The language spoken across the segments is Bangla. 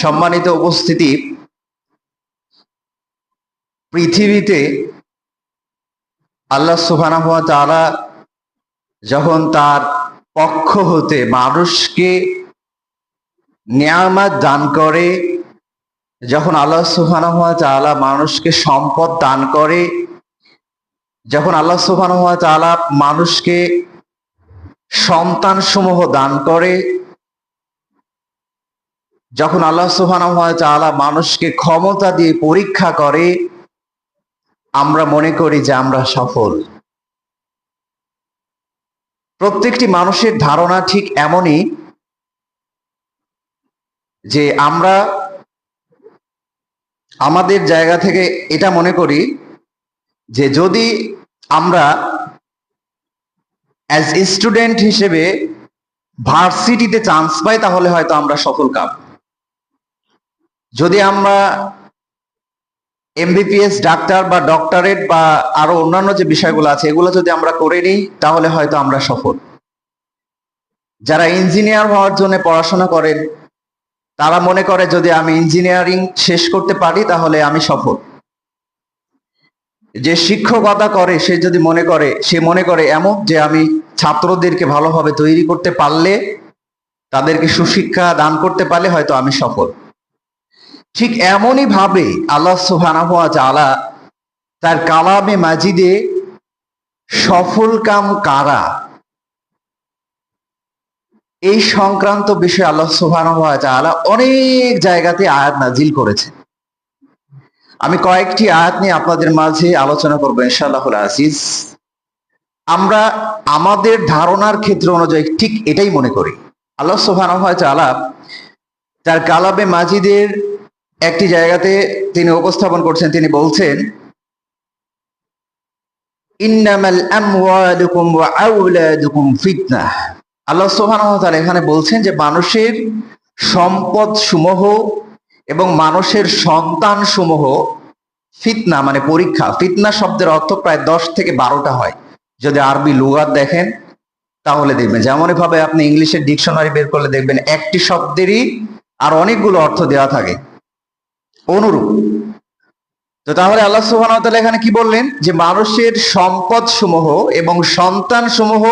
সম্মানিত উপস্থিতি, পৃথিবীতে আল্লাহ ওয়া তাআলা যখন তার পক্ষ হতে মানুষকে নিয়ামত দান করে, যখন আল্লাহ সুবহানাহু ওয়া তাআলা মানুষকে সম্পদ দান করে, যখন আল্লাহ সুবহানাহু ওয়া তাআলা মানুষকে সন্তান সমূহ দান করে যখন আল্লাহ ওয়া মানুষকে ক্ষমতা দিয়ে পরীক্ষা করে, আমরা মনে করি যে আমরা সফল। প্রত্যেকটি মানুষের ধারণা ঠিক এমনই যে আমরা আমাদের জায়গা থেকে এটা মনে করি যে যদি আমরা অ্যাজ স্টুডেন্ট হিসেবে ভার্সিটিতে চান্স পাই, তাহলে হয়তো আমরা সফল কাম। যদি আমরা এমবিপিএস ডাক্তার বা ডক্টরেট বা আরও অন্যান্য যে বিষয়গুলো আছে, এগুলো যদি আমরা করে নিই, তাহলে হয়তো আমরা সফল। যারা ইঞ্জিনিয়ার হওয়ার জন্য পড়াশোনা করেন, তারা মনে করে যদি আমি ইঞ্জিনিয়ারিং শেষ করতে পারি, তাহলে আমি সফল। যে শিক্ষকতা করে, সে যদি মনে করে, সে মনে করে এমন যে আমি ছাত্রদেরকে ভালোভাবে তৈরি করতে পারলে, তাদেরকে সুশিক্ষা দান করতে পারলে হয়তো আমি সফল। ঠিক এমনই ভাবে আল্লাহ সুবহানাহু ওয়া তাআলা তার কালামে মাজিদে সফল কাম কারা? এই সংক্রান্ত বিষয়ে আল্লাহ সুবহানাহু ওয়া তাআলা অনেক জায়গাতে আয়াত নাজিল করেছে আমি কয়েকটি আয়াত নিয়ে আপনাদের মাঝে আলোচনা করব ইনশাআল্লাহুল আজিজ। আমরা আমাদের ধারণার ক্ষেত্র অনুযায়ী ঠিক এটাই মনে করি। আল্লাহ সুবহানাহু ওয়া তাআলা তার কালাবে মাজিদের একটি জায়গাতে তিনি উপস্থাপন করছেন, তিনি বলছেন, ইন্নামাল ফিতনাহ আল্লাহ সুবহানাহু ওয়া তাআলা এখানে বলছেন যে, মানুষের সম্পদ সমূহ এবং মানুষের সন্তান সমূহ ফিতনা মানে পরীক্ষা। ফিতনা শব্দের অর্থ প্রায় দশ থেকে বারোটা হয়। যদি আরবি লুগাত দেখেন, তাহলে দেখবেন যেমন ভাবে আপনি ইংলিশের ডিকশনারি বের করলে দেখবেন, একটি শব্দেরই আর অনেকগুলো অর্থ দেওয়া থাকে। অনুরূপ। তো তাহলে আল্লাহ তাআলা এখানে কি বললেন? যে মানুষের সম্পদ সমূহ এবং সন্তান সমূহ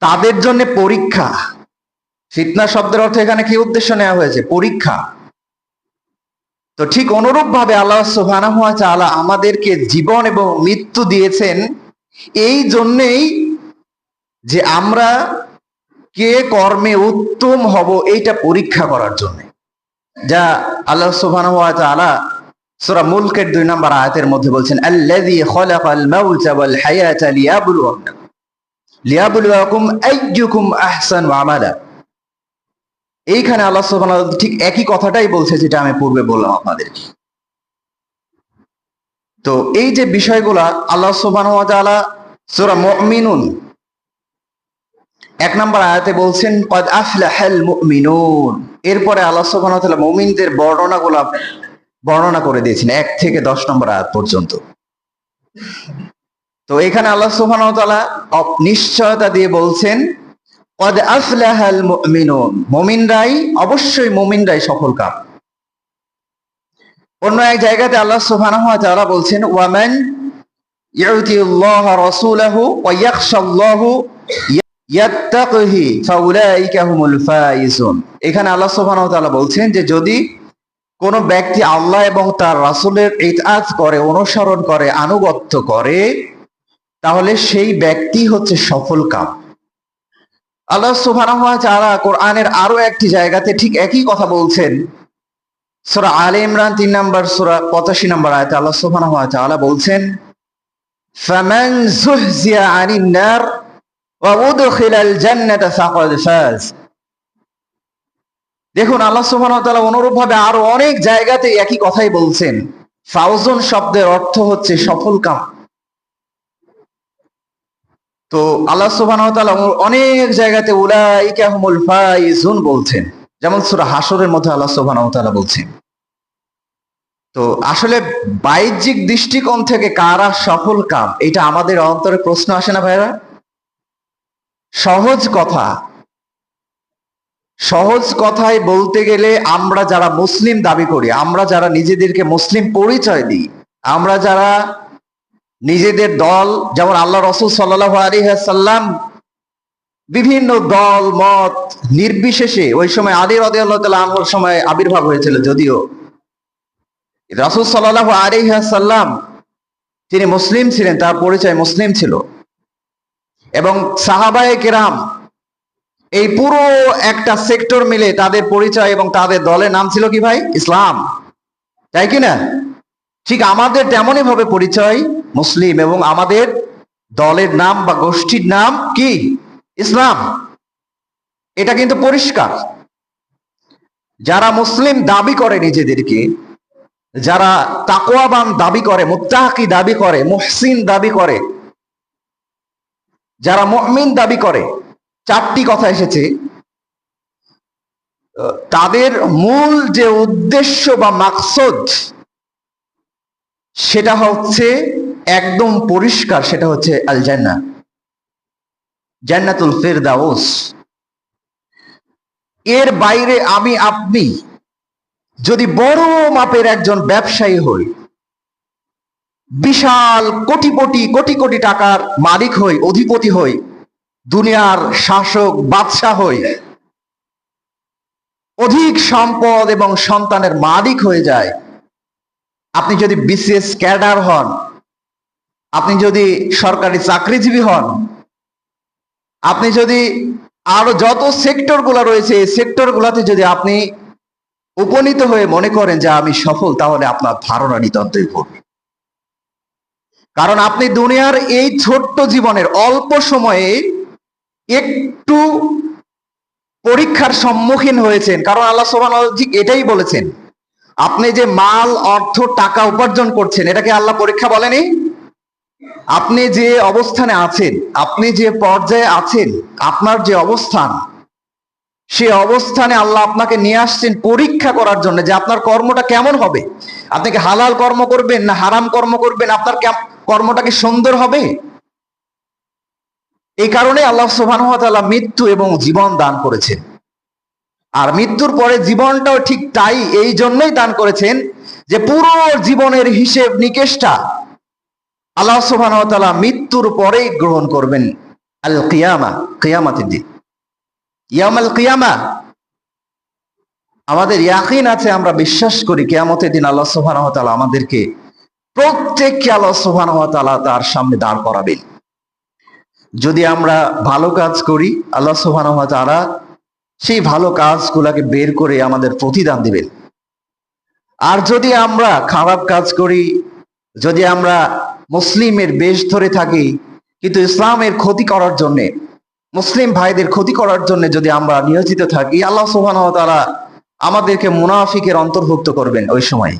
তাদের জন্য পরীক্ষা। ফিতনা শব্দের অর্থ এখানে কি উদ্দেশ্য নেওয়া হয়েছে? পরীক্ষা। তো ঠিক অনুরূপ ভাবে আল্লাহ সুবহানাহু ওয়া তাআলা আমাদেরকে জীবন এবং মৃত্যু দিয়েছেন। এই জন্যেই যে আমরা কে কর্মে উত্তম হব এইটা পরীক্ষা করার জন্য। যা আল্লাহ সুবহানাহু ওয়া তাআলা সূরা মুলকের নম্বর আয়াতের মধ্যে বলছেন, আল্লাযী ওয়াল হায়াতা লিয়াবলুয়াকুম লিয়াবলুয়াকুম আইয়ুকুম আহসানু আমালা। এইখানে আল্লাহ তাআলা ঠিক একই কথাটাই বলছে যেটা আমি পূর্বে বললাম আপনাদেরকে। তো এই যে বিষয়গুলা আল্লাহ সুবহানাহু ওয়া তাআলা সূরা মুমিনুন এক নম্বর আয়াতে বলছেন, কদ আফলাহাল মুমিনুন। এরপরে আল্লাহ সুবহানাহু ওয়া তাআলা মুমিনদের বর্ণনাগুলো বর্ণনা করে দিয়েছেন, এক থেকে দশ নম্বর আয়াত পর্যন্ত। তো এখানে আল্লাহ সুবহানাহু ওয়া তাআলা নিশ্চয়তা দিয়ে বলছেন, কদ আফলাহাল মুমিনুন। মুমিনরাই, অবশ্যই মুমিনরাই সফল কাম অন্য এক জায়গাতে আল্লাহ সুবহানাহু ওয়া তাআলা বলছেন ওয়ামান ইউতিল্লাহ রাসূলাহু ওয়া ইয়াখশাল্লাহু এখানে আল্লাহ ওয়া বলছেন যে, যদি কোন ব্যক্তি আল্লাহ এবং তার রাসুলের ইতআত করে, অনুসরণ করে, আনুগত্য করে, তাহলে সেই ব্যক্তি হচ্ছে সফল কাম। আল্লাহ সুবহানাহু কোরআনের আরও একটি জায়গাতে ঠিক একই কথা বলছেন। সূরা আলে ইমরান 3 নম্বর, সূরা 85 নম্বর আয়াতে আল্লাহ সুবহানাহু বলছেন দেখুন, আল্লাহ তাআলা অনুরূপ ভাবে আরও অনেক জায়গাতে একই কথাই বলছেন। ফাউজন শব্দের অর্থ হচ্ছে সফল কাম। তো আল্লাহ ওয়া অনেক জায়গাতে উলাইকা হুমুল ফাইজুন বলছেন। যেমন সূরা হাসরের মধ্যে আল্লাহ ওয়া বলছেন। তো আসলে বাহ্যিক দৃষ্টিকোণ থেকে কারা সফল কাম, এটা আমাদের অন্তরে প্রশ্ন আসে না ভাইরা সহজ কথা। সহজ কথায় বলতে গেলে আমরা যারা মুসলিম দাবি করি, আমরা যারা নিজেদেরকে মুসলিম পরিচয় দিই, আমরা যারা নিজেদের দল, যেমন আল্লাহ রসুল সাল্লাহ আলী সাল্লাম বিভিন্ন দল, মত নির্বিশেষে ওই সময় আলী রদে আল্লাহ সময় আবির্ভাব হয়েছিল যদিও। রাসুল সাল্লাহ আলী সাল্লাম তিনি মুসলিম ছিলেন, তার পরিচয় মুসলিম ছিল। এবং সাহাবায়ে কেরাম এই পুরো একটা সেক্টর মিলে তাদের পরিচয় এবং তাদের দলের নাম ছিল কি ভাই? ইসলাম। তাই কি না? ঠিক আমাদের তেমনই ভাবে পরিচয় মুসলিম এবং আমাদের দলের নাম বা গোষ্ঠীর নাম কি? ইসলাম। এটা কিন্তু পরিষ্কার। যারা মুসলিম দাবি করে নিজেদেরকে, যারা তাকোয়াবান দাবি করে, মুত্তাহাকি দাবি করে, মুহসিন দাবি করে যারা মুমিন দাবি করে, চারটি কথা এসেছে। তাদের মূল যে উদ্দেশ্য বা মাকসদ, সেটা হচ্ছে একদম পরিষ্কার, সেটা হচ্ছে আল জান্না জান্নাতুল ফেরদাউস। এর বাইরে আমি, আপনি যদি বড় মাপের একজন ব্যবসায়ী হই বিশাল কোটি কোটি কোটি কোটি টাকার মালিক হই, অধিপতি হই, দুনিয়ার শাসক বাদশাহ হই। অধিক সম্পদ এবং সন্তানের মালিক হয়ে যায়। আপনি যদি বিসিএস ক্যাডার হন, আপনি যদি সরকারি চাকরিজীবী হন, আপনি যদি আরও যত সেক্টরগুলা রয়েছে, এই সেক্টর গুলাতে যদি আপনি উপনীত হয়ে মনে করেন যে আমি সফল, তাহলে আপনার ধারণা নিতান্তই ভুল। কারণ আপনি দুনিয়ার এই ছোট্ট জীবনের অল্প সময়ে একটু পরীক্ষার সম্মুখীন হয়েছেন। কারণ আল্লাহ সোহান এটাই বলেছেন, আপনি যে মাল, অর্থ, টাকা উপার্জন করছেন, এটাকে আল্লাহ পরীক্ষা বলেনি? আপনি যে অবস্থানে আছেন, আপনি যে পর্যায়ে আছেন, আপনার যে অবস্থান, সে অবস্থানে আল্লাহ আপনাকে নিয়ে আসছেন পরীক্ষা করার জন্য যে আপনার কর্মটা কেমন হবে? আপনি কি হালাল কর্ম করবেন না হারাম কর্ম করবেন? আপনার কর্মটা কি সুন্দর হবে? এই কারণে আল্লাহ সোহান মৃত্যু এবং জীবন দান করেছেন। আর মৃত্যুর পরে জীবনটাও ঠিক তাই, এই জন্যই দান করেছেন যে পুরো জীবনের হিসেব নিকেশটা আল্লাহ সোহান মৃত্যুর পরেই গ্রহণ করবেন। আল কিয়ামা, কিয়ামাতের দিন। ইয়ামাল কিয়ামা। আমাদের ইয়াকিন আছে, আমরা বিশ্বাস করি কেয়ামতের দিন আল্লাহ সোহান আমাদেরকে প্রত্যেককে আল্লাহ সোহান তার সামনে দাঁড় করাবেন। যদি আমরা ভালো কাজ করি, আল্লাহ সোহান তারা সেই ভালো কাজগুলাকে বের করে আমাদের প্রতিদান দিবেন। আর যদি আমরা খারাপ কাজ করি, যদি আমরা মুসলিমের বেশ ধরে থাকি, কিন্তু ইসলামের ক্ষতি করার জন্য, মুসলিম ভাইদের ক্ষতি করার জন্য যদি আমরা নিয়োজিত থাকি, আল্লাহ সোহান তারা আমাদেরকে মুনাফিকের অন্তর্ভুক্ত করবেন ওই সময়।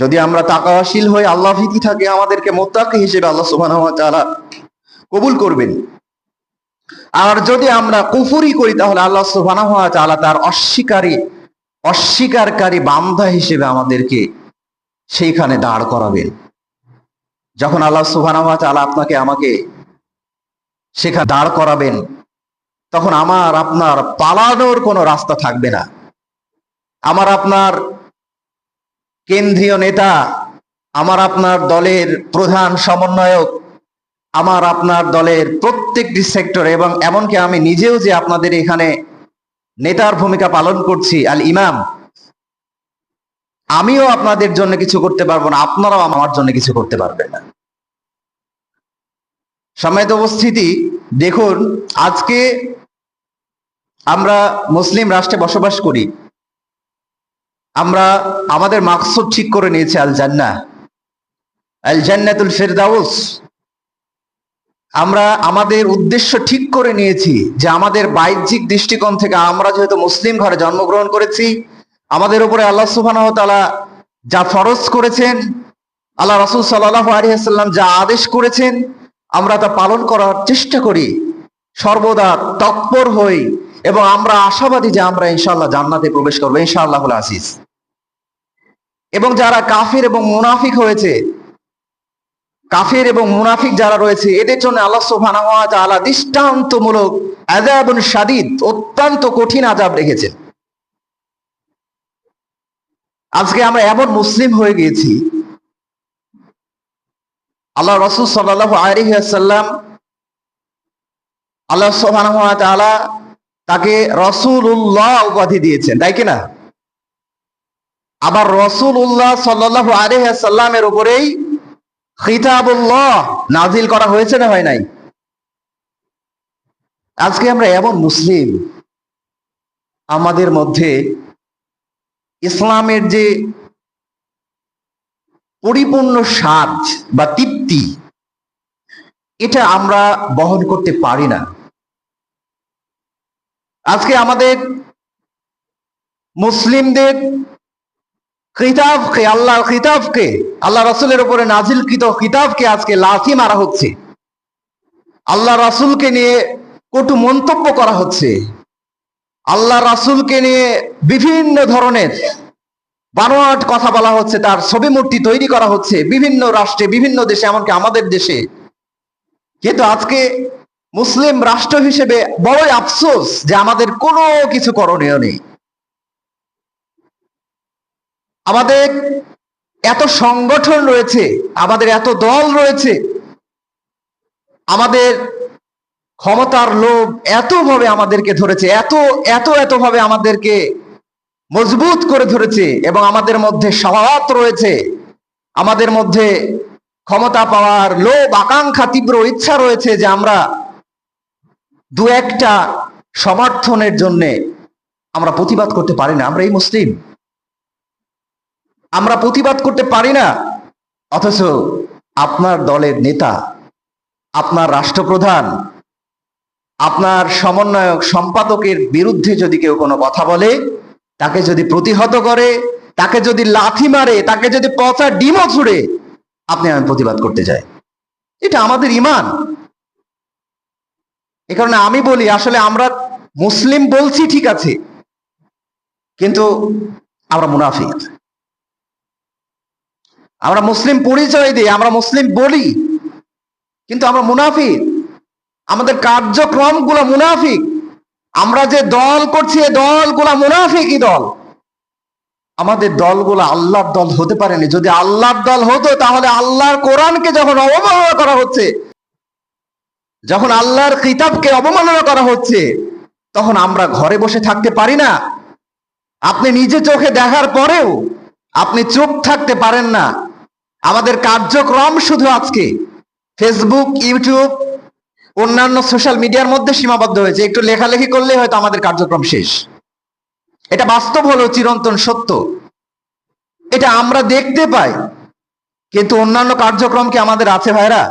যদি আমরা তাকাশীল হয়ে আল্লাহ ভীতি থাকে, আমাদেরকে মোত্তাকি হিসেবে আল্লাহ সুবাহ তারা কবুল করবেন। আর যদি আমরা কুফুরি করি, তাহলে আল্লাহ সুবাহ তালা তার অস্বীকারী অস্বীকারী বান্ধা হিসেবে আমাদেরকে সেইখানে দাঁড় করাবেন। যখন আল্লাহ সুবাহ তালা আপনাকে, আমাকে সেখানে দাঁড় করাবেন, তখন আমার, আপনার পালানোর কোনো রাস্তা থাকবে না। আমার, আপনার কেন্দ্রীয় নেতা, আমার আপনার দলের প্রধান সমন্বয়ক, আমার আপনার দলের প্রত্যেকটি সেক্টর এবং এমনকি আমি নিজেও যে আপনাদের এখানে নেতার ভূমিকা পালন করছি, আল ইমাম, আমিও আপনাদের জন্য কিছু করতে পারব না, আপনারাও আমার জন্য কিছু করতে পারবেন না। সময় উপস্থিতি, দেখুন, আজকে আমরা মুসলিম রাষ্ট্রে বসবাস করি। আমরা আমাদের মাকসুদ ঠিক করে নিয়েছি আল জান্না আল জান্নাতুল ফেরদাউস। আমরা আমাদের উদ্দেশ্য ঠিক করে নিয়েছি যে আমাদের বাহ্যিক দৃষ্টিকোণ থেকে আমরা যেহেতু মুসলিম ঘরে জন্মগ্রহণ করেছি, আমাদের উপরে আল্লাহ সুবাহ তালা যা ফরজ করেছেন, আল্লাহ রসুল সাল্লাহ যা আদেশ করেছেন, আমরা তা পালন করার চেষ্টা করি। সর্বদা তৎপর হই এবং আমরা আশাবাদী যে আমরা ইনশাল্লাহ জান্নাতে প্রবেশ করব ইনশাআল্লাহ আসিস এবং যারা কাফির এবং মুনাফিক হয়েছে, কাফের এবং মুনাফিক যারা রয়েছে, এদের জন্য আল্লাহ সুবহানাহু ওয়া দৃষ্টান্তমূলক আযাবুন শাদীদ, অত্যন্ত কঠিন আযাব রেখেছেন। আজকে আমরা এমন মুসলিম হয়ে গিয়েছি, আল্লাহ রসুল সাল্লাল্লাহু আলাইহি ওয়াসাল্লাম, আল্লাহ তাআলা তাকে রসুল্লাহ উপাধি দিয়েছেন, তাই কি না আবার রসুল্লাহ সাল্লাল্লাহু আলাইহি ওয়াসাল্লামের উপরেই খিতাবুল্লাহ নাজিল করা হয়েছে না হয় নাই? আজকে আমরা এমন মুসলিম আমাদের মধ্যে ইসলামের যে পরিপূর্ণ স্বাদ বা তৃপ্তি, এটা আমরা বহন করতে পারি না। আজকে আমাদের মুসলিমদের কিতাবকে আল্লাহর কিতাবকে আল্লাহ রসুলের উপরে নাজিলকৃত কিতাবকে আজকে লাথি মারা হচ্ছে। আল্লাহ রাসূলকে নিয়ে কটু মন্তব্য করা হচ্ছে। আল্লাহ রাসূলকে নিয়ে বিভিন্ন ধরনের বানোয়াট কথা বলা হচ্ছে, তার ছবি মূর্তি তৈরি করা হচ্ছে, বিভিন্ন রাষ্ট্রে, বিভিন্ন দেশে, এমনকি আমাদের দেশে। কিন্তু আজকে মুসলিম রাষ্ট্র হিসেবে বড়ই আফসোস যে আমাদের কোনো কিছু করণীয় নেই। আমাদের এত সংগঠন রয়েছে, আমাদের এত দল রয়েছে, আমাদের ক্ষমতার লোভ এতভাবে আমাদেরকে ধরেছে, এত এত এত ভাবে আমাদেরকে মজবুত করে ধরেছে এবং আমাদের মধ্যে স্বভাব রয়েছে, আমাদের মধ্যে ক্ষমতা পাওয়ার লোভ, আকাঙ্ক্ষা, তীব্র ইচ্ছা রয়েছে যে আমরা দু একটা সমর্থনের জন্যে আমরা প্রতিবাদ করতে পারি না, আমরা এই মুসলিম। আমরা প্রতিবাদ করতে পারি না। অথচ আপনার দলের নেতা, আপনার রাষ্ট্রপ্রধান, আপনার সমন্বয়ক, সম্পাদকের বিরুদ্ধে যদি কেউ কোনো কথা বলে, তাকে যদি প্রতিহত করে, তাকে যদি লাথি মারে, তাকে যদি পচা ডিমও ছুড়ে, আপনি আমি প্রতিবাদ করতে চাই। এটা আমাদের ইমান। এ কারণে আমি বলি, আসলে আমরা মুসলিম বলছি ঠিক আছে, কিন্তু আমরা মুনাফিক। আমরা মুসলিম পরিচয় দিই, আমরা মুসলিম বলি, কিন্তু আমরা মুনাফিক। আমাদের কার্যক্রমগুলো মুনাফিক। আমরা যে দল করছি এই দলগুলা মুনাফিকই দল। আমাদের দলগুলো আল্লাহর দল হতে পারেনি। যদি আল্লাহর দল হতো, তাহলে আল্লাহর কোরআনকে যখন অবমাননা করা হচ্ছে, যখন আল্লাহর কিতাবকে অবমাননা করা হচ্ছে, তখন আমরা ঘরে বসে থাকতে পারি না। আপনি নিজে চোখে দেখার পরেও আপনি চুপ থাকতে পারেন না। আমাদের কার্যক্রম শুধু আজকে ফেসবুক ইউটিউব অন্যান্য সোশ্যাল মিডিয়ার মধ্যে সীমাবদ্ধ হয়েছে। একটু লেখালেখি করলে হয়তো আমাদের কার্যক্রম শেষ। এটা বাস্তব হলো চিরন্তন সত্য। এটা আমরা দেখতে পাই, কিন্তু অন্যান্য কার্যক্রম কি আমাদের আছে ভাইরা?